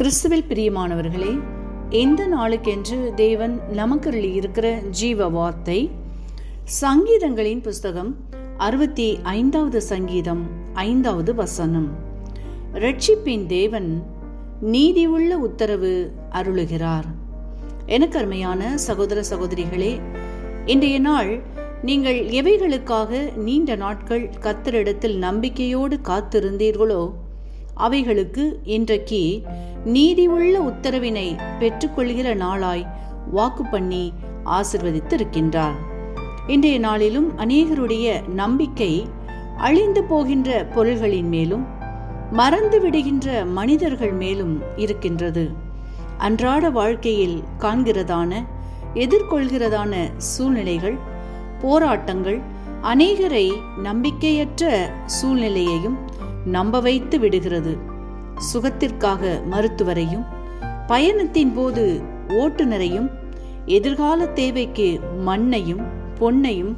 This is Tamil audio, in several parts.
கிறிஸ்துவில் பிரியமானவர்களே எந்த நாளுக்கென்று தேவன் நமக்கு இருக்கிற ஜீவ வார்த்தை சங்கீதங்களின் புஸ்தகம் அறுபத்தி ஐந்தாவது சங்கீதம் ஐந்தாவது வசனம். ரட்சிப்பின் தேவன் நீதியுள்ள உத்தரவு அருளுகிறார். எனக்கு அருமையான சகோதர சகோதரிகளே இன்றைய நாள் நீங்கள் எவைகளுக்காக நீண்ட நாட்கள் கத்தரிடத்தில் நம்பிக்கையோடு காத்திருந்தீர்களோ அவைகளுக்கு இன்றைக்கு நீதி உள்ள உத்தரவினை பெற்றுக்கொள்கிற நாளாய் வாக்கு பண்ணி ஆசிர்வதித்திருக்கின்றார். இன்றைய நாளிலும் அநேகருடைய நம்பிக்கை அழிந்து போகின்ற பொருள்களின் மேலும் மறந்து விடுகின்ற மனிதர்கள் மேலும் இருக்கின்றது. அன்றாட வாழ்க்கையில் காண்கிறதான எதிர்கொள்கிறதான சூழ்நிலைகள் போராட்டங்கள் அநேகரை நம்பிக்கையற்ற சூழ்நிலையையும் நம்ப வைத்து விடுகிறது. சுகத்திற்காக மருத்துவரையும் பயணத்தின் போது ஓட்டுநரையும் எதிர்கால தேவைக்கு மண்ணையும் பொன்னையும்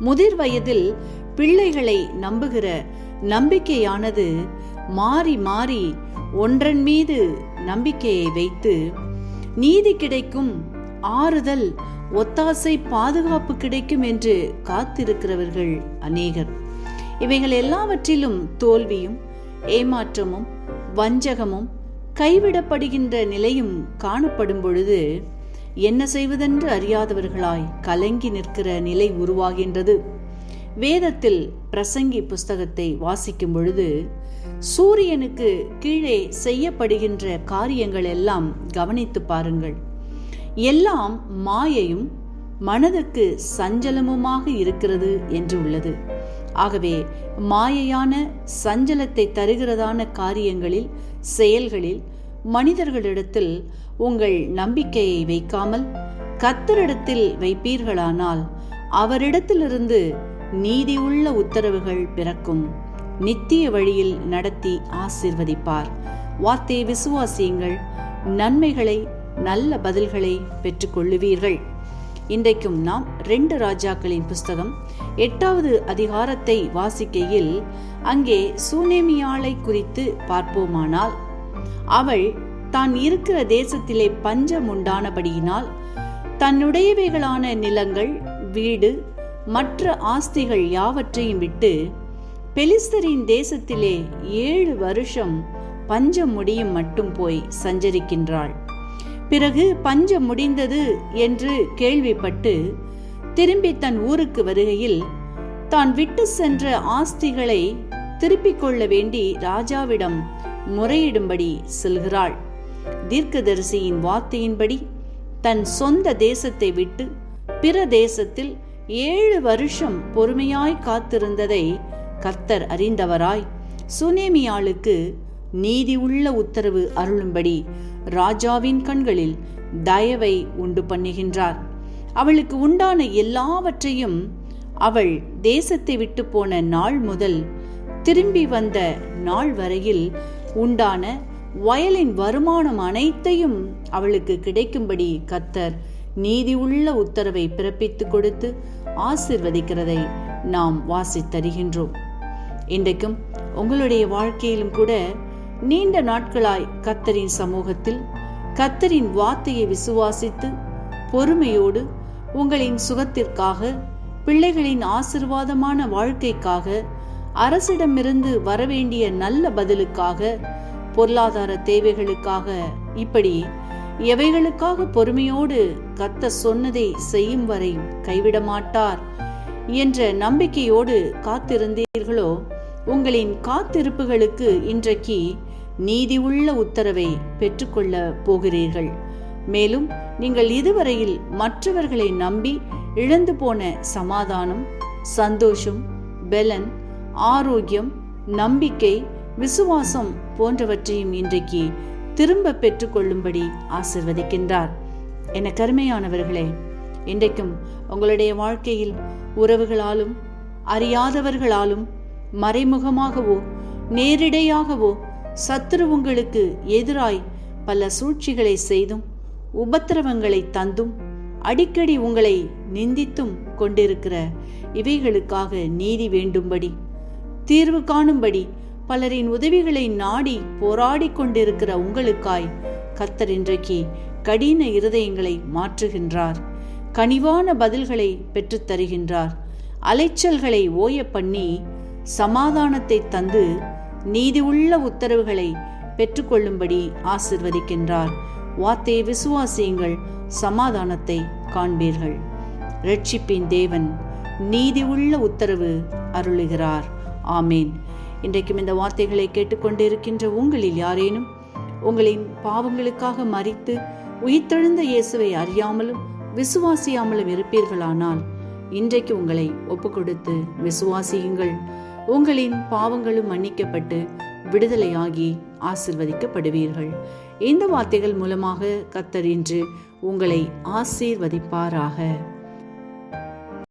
முதிர் வயதில் பிள்ளைகளை நம்புகிற நம்பிக்கையானது மாறி மாறி ஒன்றன் மீது நம்பிக்கையை வைத்து நீதி கிடைக்கும் ஆறுதல் ஒத்தாசை பாதுகாப்பு கிடைக்கும் என்று காத்திருக்கிறவர்கள் அநேகர். இவைகள் எல்லாவற்றிலும் தோல்வியும் ஏமாற்றமும் வஞ்சகமும் கைவிடப்படுகின்ற நிலையும் காணப்படும் பொழுது என்ன செய்வதென்று அறியாதவர்களாய் கலங்கி நிற்கிற நிலை உருவாகின்றது. வேதத்தில் பிரசங்கி புஸ்தகத்தை வாசிக்கும் பொழுது சூரியனுக்கு கீழே செய்யப்படுகின்ற காரியங்கள் எல்லாம் கவனித்து பாருங்கள். எல்லாம் மாயையும் மனதுக்கு சஞ்சலமுமாக இருக்கிறது என்று உள்ளது. ஆகவே மாயையான சஞ்சலத்தை தருகிறதான காரியங்களில் செயல்களில் மனிதர்களிடத்தில் உங்கள் நம்பிக்கையை வைக்காமல் கத்தரிடத்தில் வைப்பீர்களானால் அவரிடத்திலிருந்து நீதியுள்ள உத்தரவுகள் பிறக்கும். நித்திய வழியில் நடத்தி ஆசிர்வதிப்பார். வார்த்தை விசுவாசியுங்கள். நன்மைகளை நல்ல பதில்களை பெற்றுக்கொள்ளுவீர்கள். இன்றைக்கும் நாம் ரெண்டு ராஜாக்களின் புஸ்தகம் எட்டாவது அதிகாரத்தை வாசிக்கையில் அங்கே சூனேமியாளை குறித்து பார்ப்போமானால் அவள் தான் இருக்கிற தேசத்திலே பஞ்சம் உண்டானபடியினால் தன்னுடையவைகளான நிலங்கள் வீடு மற்ற ஆஸ்திகள் யாவற்றையும் விட்டு பெலிஸ்தரின் தேசத்திலே ஏழு வருஷம் பஞ்சம் முடியும் மட்டும் போய் சஞ்சரிக்கின்றாள். பிறகு பஞ்சம் முடிந்தது என்று கேள்விப்பட்டு திரும்பி தன் ஊருக்கு வருகையில் தான் விட்டு சென்ற ஆஸ்திகளை திருப்பிக் கொள்ள வேண்டி ராஜாவிடம் முறையிடும்படி செல்கிறாள். தீர்க்கதரிசியின் வார்த்தையின்படி தன் சொந்த தேசத்தை விட்டு பிற தேசத்தில் ஏழு வருஷம் பொறுமையாய் காத்திருந்ததை கர்த்தர் அறிந்தவராய். சுனேமியாளுக்கு நீதி உள்ள உத்தரவு அருளும்படி ராஜாவின் கண்களில் தயவை உண்டு பண்ணுகின்றார். அவளுக்கு உண்டான எல்லாவற்றையும் அவள் தேசத்தை விட்டு போன நாள் முதல் திரும்பி வந்த நாள் வரையில் உண்டான வயலின் வருமானம் அனைத்தையும் அவளுக்கு கிடைக்கும்படி கத்தர் நீதி உள்ள உத்தரவை பிறப்பித்து கொடுத்து ஆசிர்வதிக்கிறதை நாம் வாசித்தருகின்றோம் இன்றைக்கும் உங்களுடைய வாழ்க்கையிலும் கூட நீண்ட நாட்களாய் கத்தரின் சமூகத்தில் கத்தரின் வார்த்தையை விசுவாசித்து பொறுமையோடு உங்களின் சுகத்திற்காக பிள்ளைகளின் ஆசிர்வாதமான வாழ்க்கைக்காக அரசிடமிருந்து வரவேண்டிய நல்ல பதிலுக்காக பொருளாதார தேவைகளுக்காக இப்படி எவைகளுக்காக பொறுமையோடு கத்த சொன்னதை செய்யும் வரை கைவிட மாட்டார் என்ற நம்பிக்கையோடு காத்திருந்தீர்களோ உங்களின் காத்திருப்புகளுக்கு இன்றைக்கு நீதி உள்ள உத்தரவை பெற்றுக்கொள்ள போகிறீர்கள். மேலும் நீங்கள் இதுவரையில் மற்றவர்களை நம்பி இழந்து போன சமாதானம் சந்தோஷம் பெலன் ஆரோக்கியம் நம்பிக்கை விசுவாசம் போன்றவற்றையும் இன்றைக்கு திரும்ப பெற்றுக்கொள்ளும்படி ஆசிர்வதிக்கின்றார். என கருமையானவர்களே இன்றைக்கும் உங்களுடைய வாழ்க்கையில் உறவுகளாலும் அறியாதவர்களாலும் மறைமுகமாகவோ நேரிடையாகவோ சத்துரு உங்களுக்கு எதிராய் பல சூழ்ச்சிகளை செய்தும் உபத்திரவங்களை தந்தும் அடிக்கடி உங்களை நிந்தித்தும் கொண்டிருக்கிற இவைகளுக்காக நீதி வேண்டும்படி தீர்வு காணும்படி பலரின் உதவிகளை நாடி போராடி கொண்டிருக்கிற உங்களுக்காய் கத்தர் இன்றைக்கு கடின இருதயங்களை மாற்றுகின்றார். கனிவான பதில்களை பெற்றுத் தருகின்றார் அலைச்சல்களை ஓய பண்ணி சமாதானத்தை தந்து நீதி உள்ள உத்தரவுகளை பெற்றுக்கொள்ளும்படி ஆசிர்வதிக்கின்றார். வார்த்தையை விசுவாசியுங்கள் சமாதானத்தை காண்பீர்கள். ரட்சிப்பின் தேவன் நீதி உள்ள உத்தரவு அருளுகிறார். ஆமேன். இன்றைக்கும் இந்த வார்த்தைகளை கேட்டுக்கொண்டிருக்கின்ற உங்களில் யாரேனும் உங்களின் பாவங்களுக்காக மறித்து உயிர்த்தெழுந்த இயேசுவை அறியாமலும் விசுவாசியாமலும் இருப்பீர்களானால் இன்றைக்கு உங்களை ஒப்புக்கொடுத்து விசுவாசியுங்கள். உங்களின் பாவங்களும் மன்னிக்கப்பட்டு விடுதலையாகி ஆசிர்வதிக்கப்படுவீர்கள். இந்த வார்த்தைகள் மூலமாக கத்தர் இன்று உங்களை ஆசீர்வதிப்பாராக.